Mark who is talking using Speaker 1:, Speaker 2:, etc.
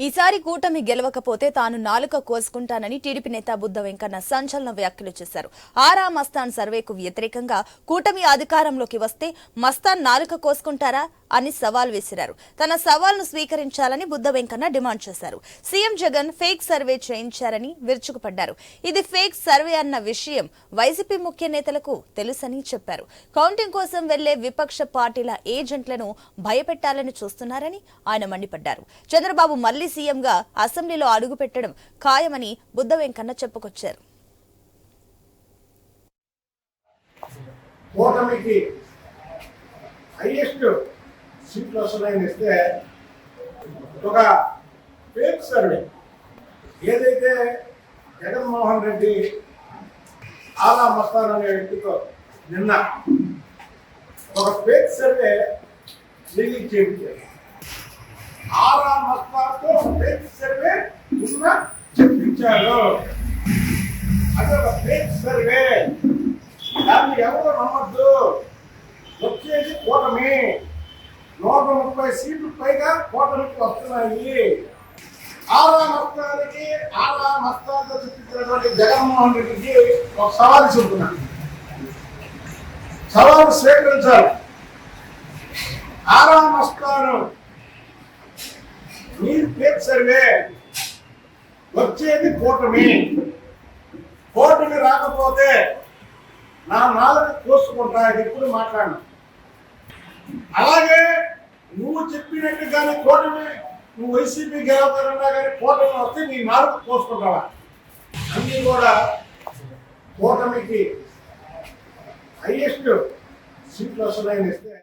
Speaker 1: ఈసారి కూటమి గెలవకపోతే తాను నాలుక కోసుకుంటానని టీడీపీ నేత బుద్ధ వెంకన్న సంచలన వ్యాఖ్యలు చేశారు. ఆరా మస్తాన్ సర్వేకు వ్యతిరేకంగా కూటమి అధికారంలోకి వస్తే మస్తాన్ నాలుక కోసుకుంటారా అని సవాల్ విసిరారు తన సవాల్ను స్వీకరించాలని బుద్ధ వెంకన్న డిమాండ్ చేశారు. సీఎం జగన్ ఫేక్ సర్వే చేయించారని విరుచుకుపడ్డారు. ఇది ఫేక్ సర్వే అన్న విషయం వైసీపీ ముఖ్య నేతలకు తెలుసని చెప్పారు. కౌంటింగ్ కోసం వెళ్ళే విపక్ష పార్టీల ఏజెంట్లను భయపెట్టాలని చూస్తున్నారని ఆయన మండిపడ్డారు. చంద్రబాబు మళ్ళీ సీఎంగా అసెంబ్లీలో అడుగుపెట్టడం ఖాయమని బుద్ధ వెంకన్న చెప్పుకొచ్చారు.
Speaker 2: కూటమికి హైయెస్ట్ సీట్లు వస్తున్నాయని ఇస్తే ఒక ఫేక్ సర్వే. ఏదైతే జగన్మోహన్ రెడ్డి ఆలా మస్తాన్ అనే వ్యక్తితో నిన్న ఒక ఫేక్ సర్వే రిలీజ్ చేయించారు. ఆరా మస్తాన్తో ఫేక్ సర్వే నిన్న చెప్పించారు. అది ఒక సర్వే దాన్ని ఎవరు నమ్మద్దు? వచ్చేసి కూటమి. నూట ముప్పై సీట్లు పైగా కూటమికి వస్తున్నాయి. ఆరా మస్తానికి ఆరా మస్తాలతో చూపించినటువంటి జగన్మోహన్ రెడ్డికి ఒక సవాలు చెబుతున్నాను సవాలు స్వీకరించాలి. ఆరా మస్తాను మీరు సర్వే. వచ్చేది కూటమి. కూటమి రాకపోతే నా నాలుగు కోసుకుంటా ఎప్పుడు మాట్లాడను. అలాగే నువ్వు చెప్పినట్టుగానే కూటమి నువ్వు వైసీపీ గెలవుతారన్నా కానీ కూటమి వస్తే నీ నాలుగు కోసుకుంటావా? అన్నీ కూడా కూటమికి హైయెస్ట్ సీట్లు వస్తున్నాయని ఇస్తే